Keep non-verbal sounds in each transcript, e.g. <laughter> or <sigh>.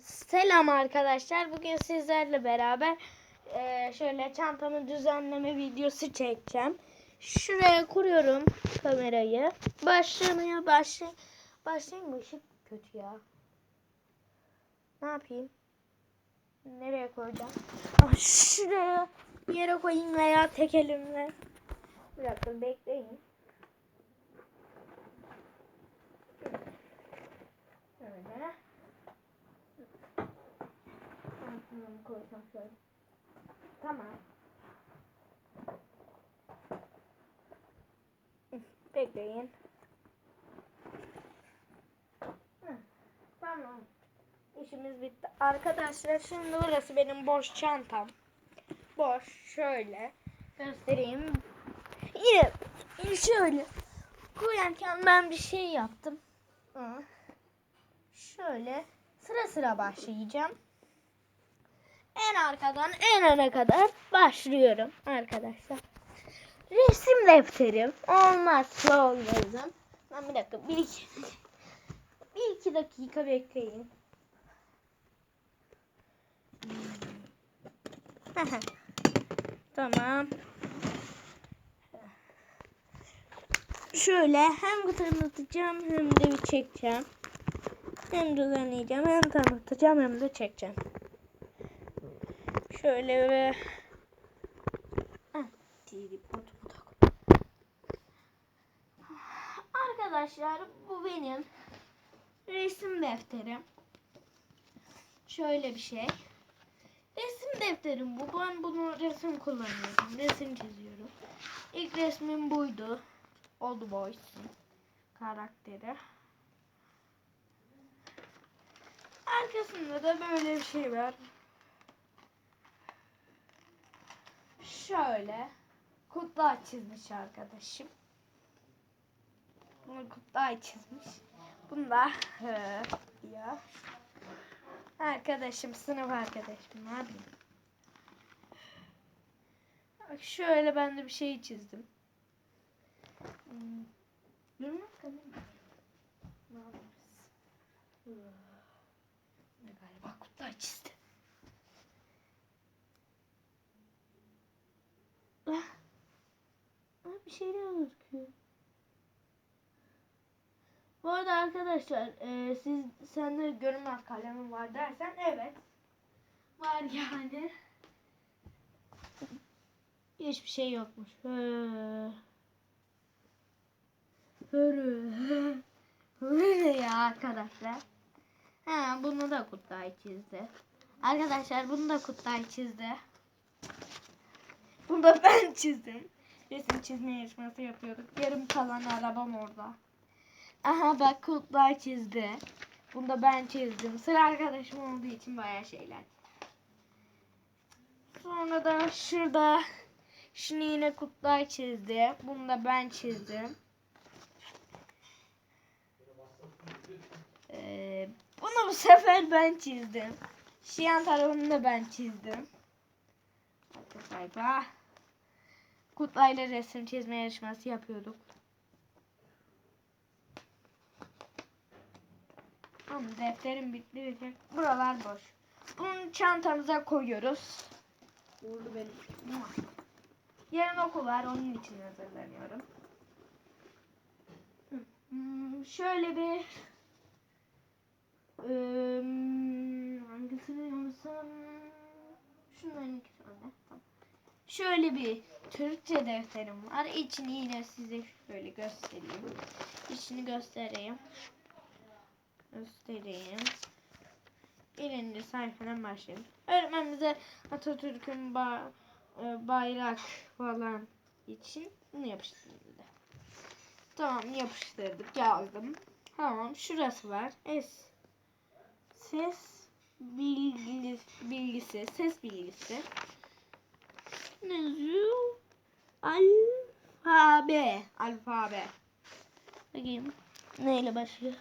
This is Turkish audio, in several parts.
Selam arkadaşlar. Bugün sizlerle beraber eee, şöyle çantamı düzenleme videosu çekeceğim. Şuraya kuruyorum kamerayı. Başlamaya başla başlayayım mı? Işık kötü ya. Ne yapayım? Nereye koyacağım? Ah, şuraya yere koyayım veya tek elimle. Bir dakika bekleyin. Şöyle. Altına koysam şöyle. Tamam. Bekleyin. Tamam. İşimiz bitti. Arkadaşlar şimdi burası benim boş çantam. Boş. Şöyle. Göstereyim. Yine şöyle. Koyarken ben bir şey yaptım. Şöyle sıra sıra başlayacağım. En arkadan en öne kadar başlıyorum arkadaşlar. Resim defterim olmazsa olmazım. Ben bir dakika bir iki, bir iki dakika bekleyin. tamam. Şöyle hem tanıtacağım hem de bir çekeceğim. Hem düzenleyeceğim hem tanıtacağım hem de çekeceğim. Şöyle ve koy. Arkadaşlar bu benim resim defterim. Şöyle bir şey. Resim defterim bu. Ben bunu resim kullanıyorum. Resim çiziyorum. İlk resmim buydu. Old Boys'un karakteri. Arkasında da böyle bir şey var. Şöyle kutlar çizmiş arkadaşım. Bunu kutlar çizmiş. Bunu da hı diyor. Arkadaşım, sınıf arkadaşım. Ne? Bak şöyle ben de bir şey çizdim. Hmm. Ne galiba kutlar çizdi. Ah. Ah, bir şeyler gözüküyor. Bu arada arkadaşlar e, siz sende görünmez kalemim var dersen evet. Var yani. Hiçbir şey yokmuş. Hırı ya arkadaşlar. Ha bunu da Kutay çizdi. Arkadaşlar bunu da Kutay çizdi. Bunu da ben çizdim. Resim çizme yarışması yapıyorduk. Yarım kalan arabam orada. Aha bak Kutlar çizdi. Bunu da ben çizdim. Sıra arkadaşım olduğu için bayağı şeyler. Sonra da şurada şunu yine Kutlar çizdi. Bunu da ben çizdim. Ee, bunu bu sefer ben çizdim. Şu yan tarafını da ben çizdim. Arka sayfa. Kutlayla resim çizme yarışması yapıyorduk. Tamam defterim bitti tek. Buralar boş. Bunu çantamıza koyuyoruz. Vurdu benim. Yarın okul var onun için hazırlanıyorum. Hmm, Şöyle bir Eee, hangisini yapsam? Şunların iki tane. Tamam. Şöyle bir Türkçe defterim var. İçini yine size şöyle göstereyim. İçini göstereyim. Göstereyim. Birinci sayfadan başlayalım. Öğretmen bize Atatürk'ün ba- e, bayrak falan için bunu yapıştırdı. Tamam yapıştırdık yazdım. Tamam şurası var. Es ses bilgi, bilgisi, ses bilgisi. Ne yazıyor? Alfabe. Alfabe. Bakayım. Neyle başlıyor?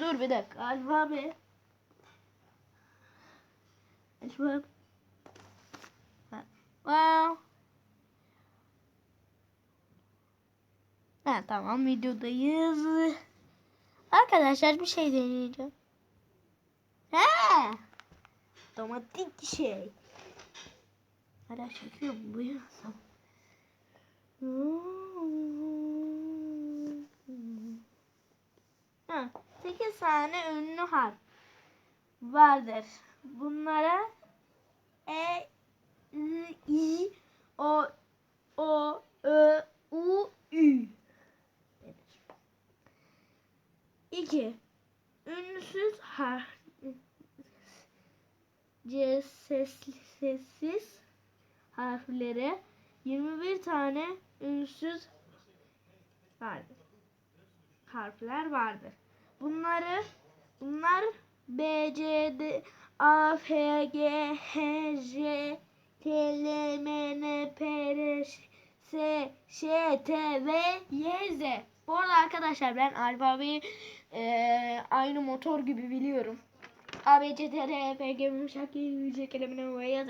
Dur bir dakika. Alfabe. Alfabe. Wow. Ha tamam videodayız. Arkadaşlar bir şey deneyeceğim. He. Domatik şey. Hala çekiyor bu ya? Ha, 8 tane ünlü harf vardır. Bunlara E, I, O, O, Ö, U, Ü denir. 2. Ünlüsüz harf C sessiz harflere 21 tane ünsüz vardır. Harfler vardır. Bunları bunlar B, C, D, A, F, G, H, J, K, L, M, N, P, R, S, Ş, T, V, Y, Z. Bu arada arkadaşlar ben alfabeyi eee, aynı motor gibi biliyorum. A, B, C, D, E, F, G, M, Ş, K, L, C, K, L, M, N, O, Y, Z.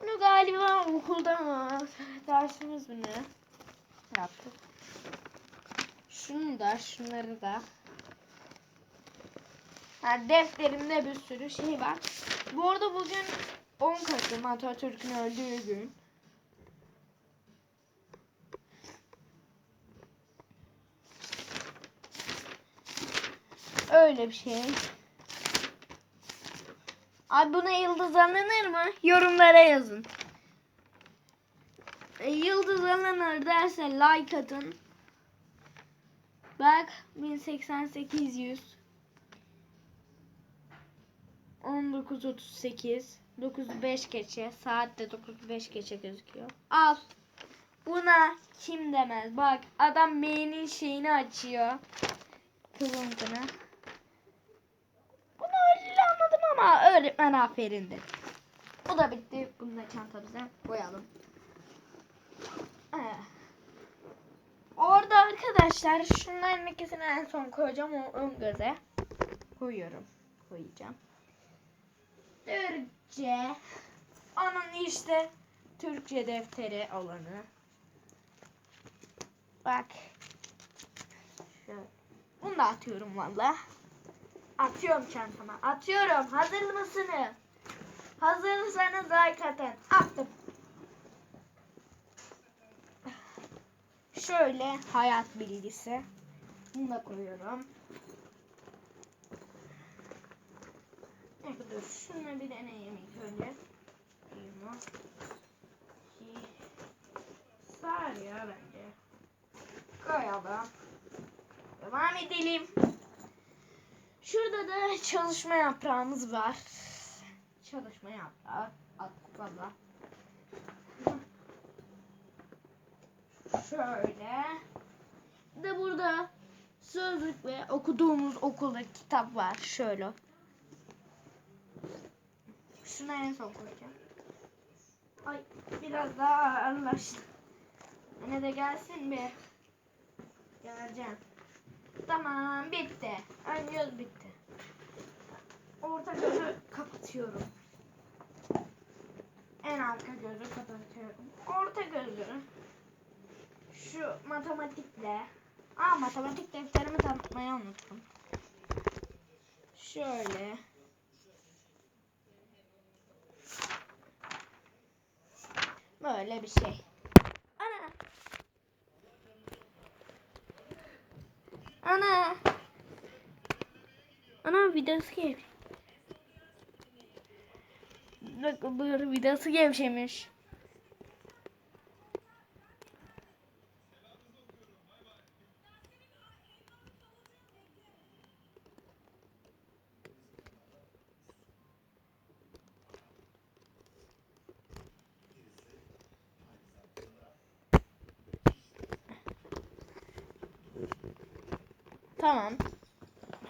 Bunu galiba okulda mı? <laughs> Dersimiz mi ne? Yaptık. Şunu da, şunları da. Ha, defterimde bir sürü şey var. Bu arada bugün 10 Kasım Atatürk'ün öldüğü gün. Öyle bir şey. Abi buna yıldız alınır mı? Yorumlara yazın. E, yıldız alınır derse like atın. Bak 1088 100 19.38 9.05 geçe saatte 9.05 geçe gözüküyor. Al. Buna kim demez. Bak adam M'nin şeyini açıyor. Kıvılcını. Bunu öyle anladım ama öğretmen aferindir. Bu da bitti. Bunu da çantamıza koyalım. Ee, Orada arkadaşlar şunların ikisini en son koyacağım o ön göze. Koyuyorum. Koyacağım. Türkçe. Onun işte Türkçe defteri olanı. Bak. Şöyle. Bunu da atıyorum valla. Atıyorum çantama. Atıyorum. Hazır mısınız? Hazırsanız like atın. Attım. Şöyle hayat bilgisi. Bunu da koyuyorum. Kadar şunu bir deneyeyim ilk önce. Bunu. İki. Sar ya bence. Koyalım. Devam edelim. Şurada da çalışma yaprağımız var. Çalışma yaprağı. Attık valla. Şöyle. Bir de burada sözlük ve okuduğumuz okulda kitap var. Şöyle. Şuna en son koyacağım. Ay biraz daha ağırlaştı. Yine de gelsin bir. Geleceğim. Tamam bitti. Göz bitti. Orta gözü kapatıyorum. En arka gözü kapatıyorum. Orta gözü şu matematikle Aa matematik defterimi tanıtmayı unuttum. Şöyle. Böyle bir şey. Ana. Ana. Ana vidası gevşemiş. Bak bu vidası gevşemiş. Tamam.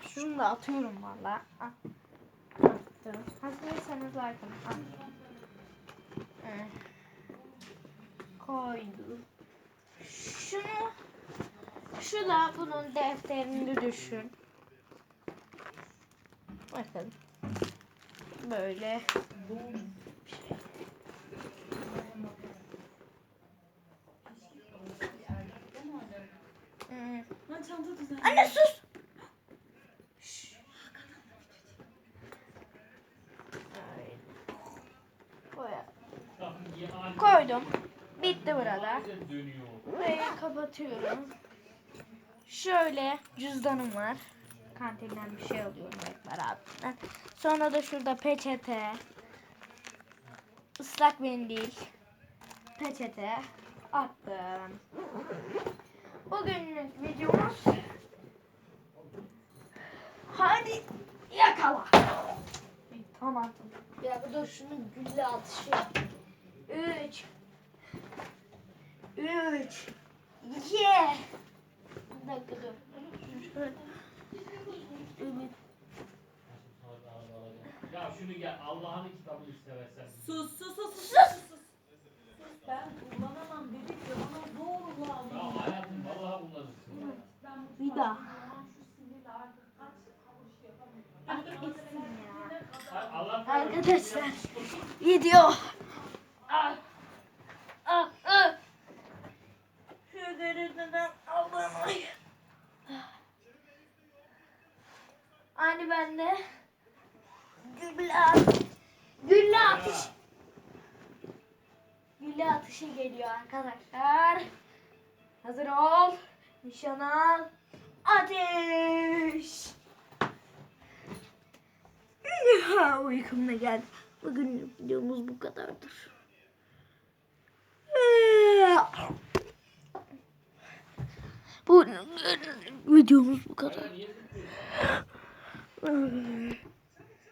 Şunu da atıyorum valla. Ah. Attım. Hazırsanız bakın. Ah. Eh. Koydum. Şunu şu da bunun defterini düşün. Bakın. Böyle. bir şey. Lan çanta düzenle. Anne sus. Koydum. Bitti burada. Burayı kapatıyorum. Şöyle cüzdanım var. Kantinden bir şey alıyorum hep beraber. Sonra da şurada peçete. Islak mendil. Peçete. Attım. Bugünlük videomuz Hadi yakala. Tamam. Ya bir dur şunu gülle atışı. Üç. Üç. İki. Bir dakika dur. Şöyle. Evet. Ya şunu gel Allah'ın kitabını seversen. Sus sus sus sus. sus. Ben kullanamam dedik ya bana zorla Ya alın. hayatım vallahi kullanırsın. Ben bu Bir daha. şu sinirle artık kaç kavuş yapamıyorum. Ay, gitsin ya. Ha, Allah Arkadaşlar video. Ah. Ah. Ah. Şu görüntüden ablamayı. Aynı bende. Gülle Gülle atış. Gülle atışı geliyor arkadaşlar. Hazır ol. Nişan al. Ateş. <laughs> Uykum da geldi. Bugün videomuz bu kadardır. <laughs> Bu videomuz bu kadar. <laughs>